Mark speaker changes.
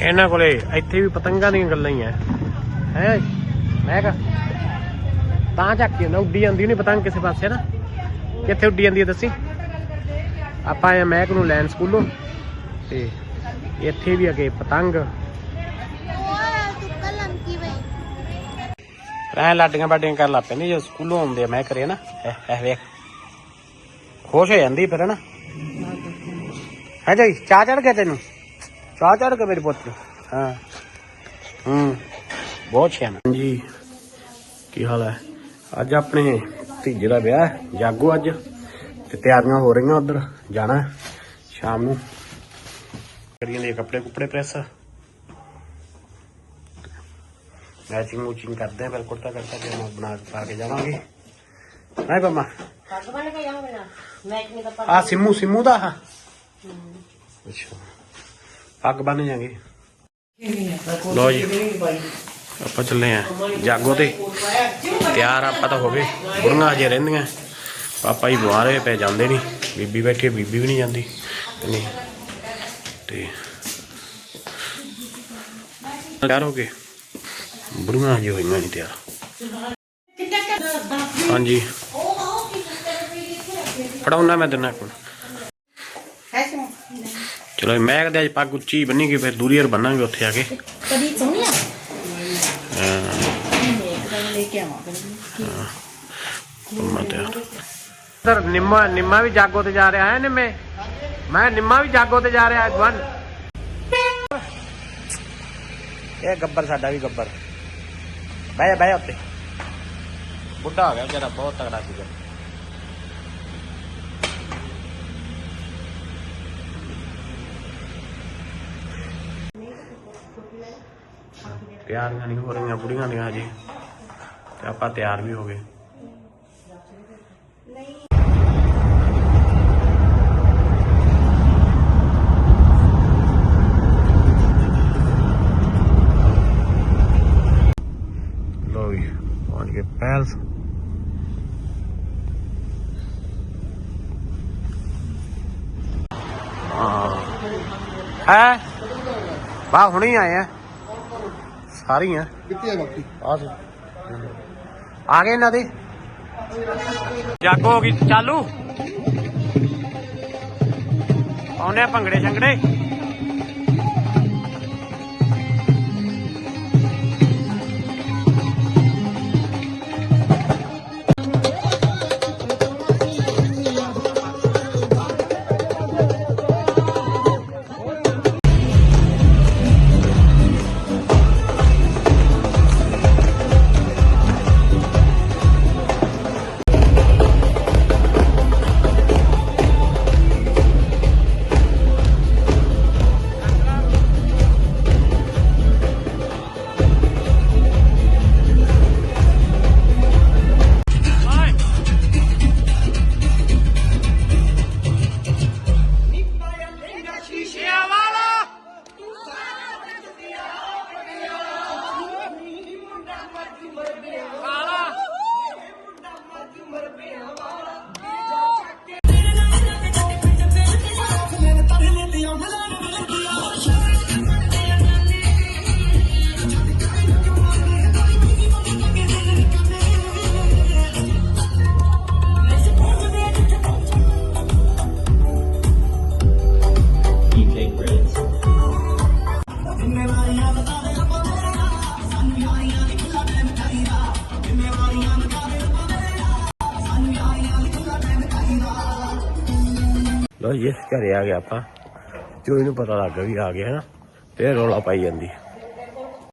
Speaker 1: ਇਹਨਾਂ ਕੋਲੇ ਇੱਥੇ ਵੀ ਪਤੰਗਾਂ ਦੀਆਂ ਗੱਲਾਂ ਹੀ ਐ ਹੈ? ਮੈਂ ਕਹ, ਤਾਂ ਚੱਕ ਕੇ ਨਾ ਉੱਡੀ ਜਾਂਦੀ ਨਹੀਂ ਪਤੰਗ ਕਿਸੇ ਪਾਸੇ ਨਾ। ਕਿੱਥੇ ਉੱਡੀ ਜਾਂਦੀ ਹੈ ਦੱਸੀ? ਆਪਾਂ ਆਏ ਮਹਿਕ ਨੂੰ ਲੈਣ ਸਕੂਲੋਂ। ਤੇ ਇੱਥੇ ਵੀ ਅਗੇ ਪਤੰਗ। ਐ ਲਾਡੀਆਂ ਬਾਡੀਆਂ ਕਰ ਲਾ ਪੈਂਦੀ ਜੇ ਸਕੂਲੋਂ ਆਉਂਦੇ ਆ ਮੈਂ ਕਰੇ ਨਾ। ਇਹ ਵੇਖ। ਖੁਸ਼ ਹੋ ਜਾਂਦੀ ਫਿਰ ਨਾ? ਹੈ ਜੀ ਚਾਹ ਚੜ ਗਿਆ ਤੈਨੂੰ? ਚਾਹ ਚੜ ਗਿਆ ਮੇਰੇ ਪੁੱਤ। ਨੂੰ? ਹਾਂ। ਹੂੰ। ਬਹੁਤ ਸਿਆਣਾ। ਜੀ ਕੀ ਹਾਲ ਹੈ? ਅੱਜ ਆਪਣੇ ਧੀਜੇ ਦਾ ਵਿਆਹ ਹੈ ਜਾਗੋ ਅੱਜ। ਤੇ ਤਿਆਰੀਆਂ ਹੋ ਰਹੀਆਂ ਉਧਰ ਜਾਣਾ ਸ਼ਾਮ ਨੂੰ। ਕਰੀਆਂ ਦੇ ਕੱਪੜੇ ਕੁਪੜੇ ਪ੍ਰੈਸ। ਮੈਚਿੰਗ ਮੂਚਿੰਗ ਕਰਦੇ ਆ ਫਿਰ ਕੁੜਤਾ ਕਰਤਾ ਤੇ ਮੈਂ ਬਣਾ ਕੇ ਪਾ ਕੇ ਜਾਵਾਂਗੇ। ਨਹੀਂ ਬੰਮਾ
Speaker 2: ਪੱਗ ਬੰਨ ਕੇ ਜਾਵਾਂਗੇ ਨਾ? ਮੈਚ ਨਹੀਂ ਤਾਂ ਪੱਗ
Speaker 1: ਆ ਸਿੰਮੂ ਸਿੰਮੂ ਦਾ ਅੱਛਾ। ਪੱਗ ਬੰਨ ਜਾਗੇ। ਲੋ ਜੀ। ਆਪਾਂ ਚੱਲੇ ਆ ਜਾਗੋ ਤੇ। ਤਿਆਰ ਆਪਾਂ ਤਾਂ ਹੋ ਗਏ। ਬੁੜੀਆਂ ਹਜੇ ਰਹਿੰਦੀਆਂ। ਪਾਪਾ ਹੀ ਬੁਆਰੇ ਪੈ ਜਾਂਦੇ ਨਹੀਂ। ਬੀਬੀ ਬੈਠੀ ਹੈ, ਬੀਬੀ ਵੀ ਨਹੀਂ ਜਾਂਦੀ। ਨਹੀਂ। ਤੇ ਤਿਆਰ ਹੋ ਗਏ। ਬੁੜੀਆਂ ਹਜੇ ਹੋਈਆਂ ਨਹੀਂ ਤਿਆਰ। ਹਾਂਜੀ। ਪੜਾਉਣਾ ਮੈਂ ਦਿਨਾ ਕੋਲ ਚਲੋ ਮੈਂ ਕਹਦੇ ਅੱਜ ਪੱਗ ਉੱਚੀ ਬੰਨੀ ਗਈ ਫਿਰ ਦੂਰੀ ਯਾਰ ਬੰਨਾਂਗੇ ਉੱਥੇ ਆ ਕੇ।
Speaker 2: ਕਦੀ ਸੋਹਣਿਆ
Speaker 1: ਹਾਂ।
Speaker 2: ਇੱਕ ਤਾਂ ਲੈ ਕੇ ਆਵਾਂ
Speaker 1: ਮੈਂ ਤਿਆਰ ਸਰ ਨਿੰਮਾ ਨਿੰਮਾ ਵੀ ਜਾਗੋ ਤੇ ਜਾ ਰਿਹਾ ਹੈ ਨਿੰਮੇ? ਮੈਂ ਨਿੰਮਾ ਵੀ ਜਾਗੋ ਤੇ ਜਾ ਰਿਹਾ ਹੈ ਗਵਨ ਇਹ ਗੱਬਰ ਸਾਡਾ ਵੀ ਗੱਬਰ। ਬਹਿ ਬਹਿ ਉੱਤੇ। ਬੁੱਢਾ ਹੋ ਗਿਆ ਜਰਾ ਬਹੁਤ ਤਗੜਾ ਸੀਗਾ। ਤਿਆਰੀਆਂ ਨਹੀਂ ਹੋ ਰਹੀਆਂ, ਬੁੜੀਆਂ ਦੀਆਂ ਹਜੇ। ਤੇ ਆਪਾਂ ਤਿਆਰ ਵੀ ਹੋ ਗਏ। ਲੋ ਪਹੁੰਚ ਗਏ ਪੈਲਸ। ਹੈ? ਬਾ ਹੁਣੇ ਆਏ ਆ। ਸਾਰੀਆਂ।
Speaker 3: ਕਿੱਥੇ ਆ ਬਾਕੀ
Speaker 1: ਆ ਸੀ ਆ ਗਏ ਇਹਨਾਂ ਦੇ। ਜਾਗੋ ਹੋ ਗਈ। ਚਾਲੂ। ਆਉਨੇ ਭੰਗੜੇ ਛੰਗੜੇ ਲੋ ਜਿਸ ਘਰੇ ਆ ਗਿਆ ਆਪਾਂ। ਚੋਈ ਨੂੰ ਪਤਾ ਲੱਗ ਗਿਆ ਵੀ ਆ ਗਿਆ ਨਾ, ਤੇ ਰੌਲਾ ਪਾਈ ਜਾਂਦੀ।